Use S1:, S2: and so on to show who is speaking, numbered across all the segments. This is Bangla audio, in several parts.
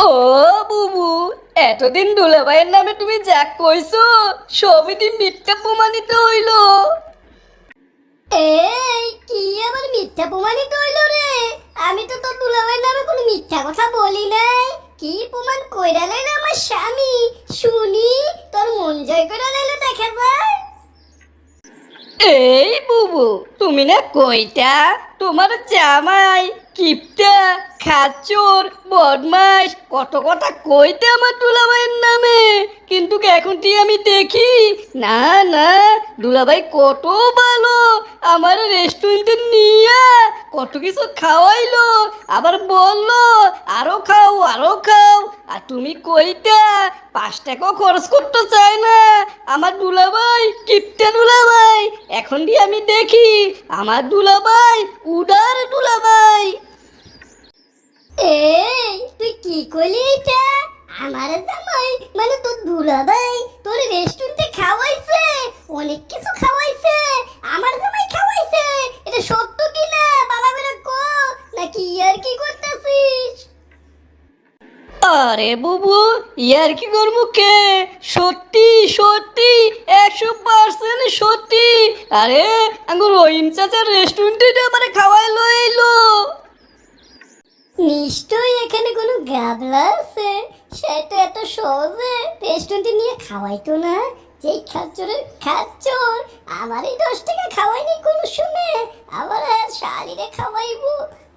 S1: ও বুবু এতদিন দুলাভাইয়ের নামে তুমি যা কইছো দিন মিথ্যা প্রমাণিত হইল।
S2: এই কি আবার মিথ্যা প্রমাণিত হইল রে? আমি তো তোর দুলাভাইয়ের নামে কোনো মিথ্যা কথা বলি নাই। কি প্রমাণ কইরা লাইলো আমার স্বামী? শুনি তোর মন জয় কইরা লাইলো দেখা যায়।
S1: এই বুবু তুমি না কইতা তোমার জামাই কিপটা? খাচ্চোর বদমাস কত কথা কইতে আমার দুলাভাইয়ের নামে। কিন্তু এখন কি আমি দেখি? না না, দুলাভাই কত ভালো। আমার রেস্টুরেন্টে নিয়ে কত কিছু খাওয়াইলো, আবার বলল, আরও খাও আরও খাও। আর তুমি কইটা পাঁচ টাকাও খরচ করতে চাই না। আমার দুলাভাই, কিপটা দুলাভাই। এখন দিয়ে আমি দেখি? আমার দুলাভাই, উদার দুলাভাই
S2: এই তুই কি কইলি এটা আমার জামাই মানে তোর দুলাভাই তোর রেস্টুরেন্টে খাওয়াইছে অনেক কিছু খাওয়াইছে আমার জামাই খাওয়াইছে এটা সত্য কি না বাবা বেরা কো? নাকি ইয়ার কি করতেছিস?
S1: আরে বুবু ইয়ার কি করব কে? সত্যি সত্যি একশো পার্সেন্ট সত্যি। আরে আঙ্গুর রহিম চাচার রেস্টুরেন্টে আমার খাওয়াই লইলো।
S2: কোনো গাবলা আছে সেটা এত সহজে রেস্টুরেন্টে নিয়ে খাওয়াইতো না। যেই খাচ্চরের খাচ্চর আমারই দশ টাকা খাওয়াইনি কোনো শুনে। আবার আর শাড়িরে খাওয়াইবো।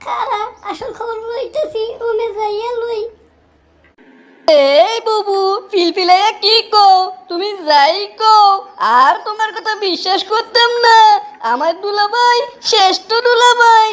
S2: খারা আসল খবর লইতেছি, রুমে যাইয়া লই।
S1: এই বুবু পিলপিলাইয়া কি কো তুমি যাই কো আর তোমার কথা বিশ্বাস করতাম না। আমার দুলাভাই, শ্রেষ্ঠ দুলাভাই।